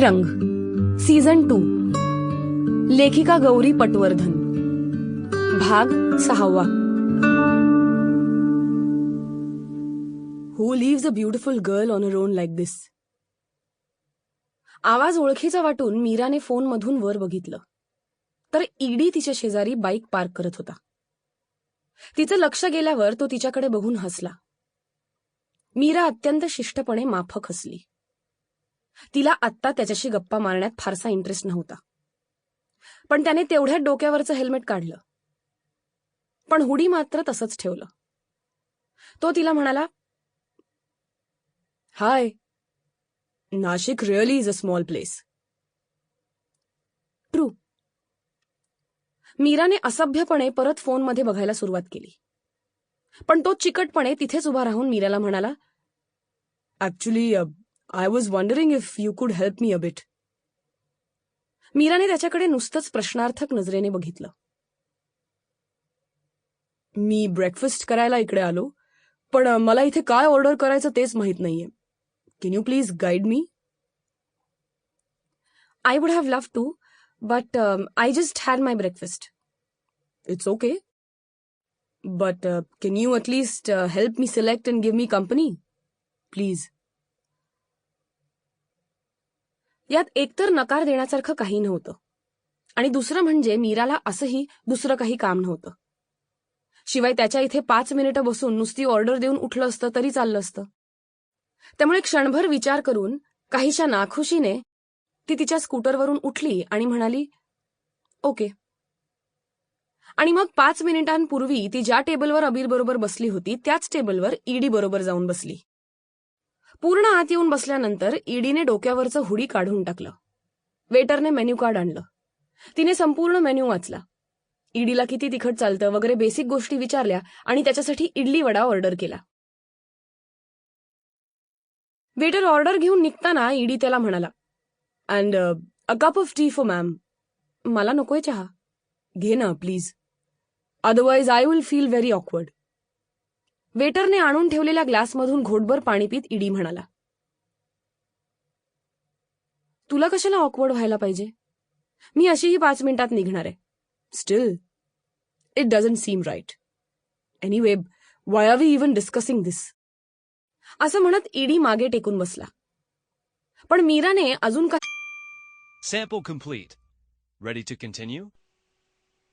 रंग. Season two लेखिका गौरी पटवर्धन. भाग सहावा. Who lives a beautiful girl on a run like this आवाज ओळखीचा वाटून मीराने फोनमधून वर बघितलं. तर ईडी तिच्या शेजारी बाईक पार्क करत होता. तिचं लक्ष गेल्यावर तो तिच्याकडे बघून हसला. मीरा अत्यंत शिष्टपणे माफक हसली. तिला आत्ता त्याच्याशी गप्पा मारण्यात फारसा इंटरेस्ट नव्हता. पण त्याने तेवढ्या डोक्यावरचं हेल्मेट काढलं. पण हुडी मात्र तसंच ठेवलं. तो तिला म्हणाला hi Nashik really is a small place true. मीराने असभ्यपणे परत फोनमध्ये बघायला सुरुवात केली. पण तो चिकटपणे तिथेच उभा राहून मीराला म्हणाला actually I was wondering if you could help me a bit मीराने त्याच्याकडे नुसतंच प्रश्नार्थक नजरेने बघितलं मी ब्रेकफास्ट करायला इकडे आलो पण अ, मला इथे काय ऑर्डर करायचं तेच माहित नाहीये can you please guide me I would have love to but I just had my breakfast it's okay but can you at least help me select and give me company please यात एकतर नकार देण्यासारखं काही नव्हतं. आणि दुसरं म्हणजे मीराला असंही दुसरं काही काम नव्हतं. शिवाय त्याच्या इथे पाच मिनिटं बसून नुसती ऑर्डर देऊन उठलं असतं तरी चाललं असतं. त्यामुळे क्षणभर विचार करून काहीशा नाखुशीने ती तिच्या स्कूटरवरून उठली आणि म्हणाली ओके. आणि मग पाच मिनिटांपूर्वी ती ज्या टेबलवर अबीर बरोबर बसली होती त्याच टेबलवर ईडी बरोबर जाऊन बसली. पूर्ण आत येऊन बसल्यानंतर ईडीने डोक्यावरचं हुडी काढून टाकलं. वेटरने मेन्यू कार्ड आणलं. तिने संपूर्ण मेन्यू वाचला. ईडीला किती तिखट चालतं वगैरे बेसिक गोष्टी विचारल्या आणि त्याच्यासाठी इडली वडा ऑर्डर केला. वेटर ऑर्डर घेऊन निघताना ईडी त्याला म्हणाला and a cup of tea for ma'am मला नकोय चहा. घे ना please otherwise I will feel very awkward वेटरने आणून ठेवलेल्या ग्लासमधून घोटभर पाणी पित इडी म्हणाला तुला कशाला ऑकवर्ड व्हायला पाहिजे? मी अशीही पाच मिनिटात निघणार आहे. Still it doesn't seem right anyway why are we even discussing this असं म्हणत ईडी मागे टेकून बसला. पण मीराने अजून काय sample complete ready to continue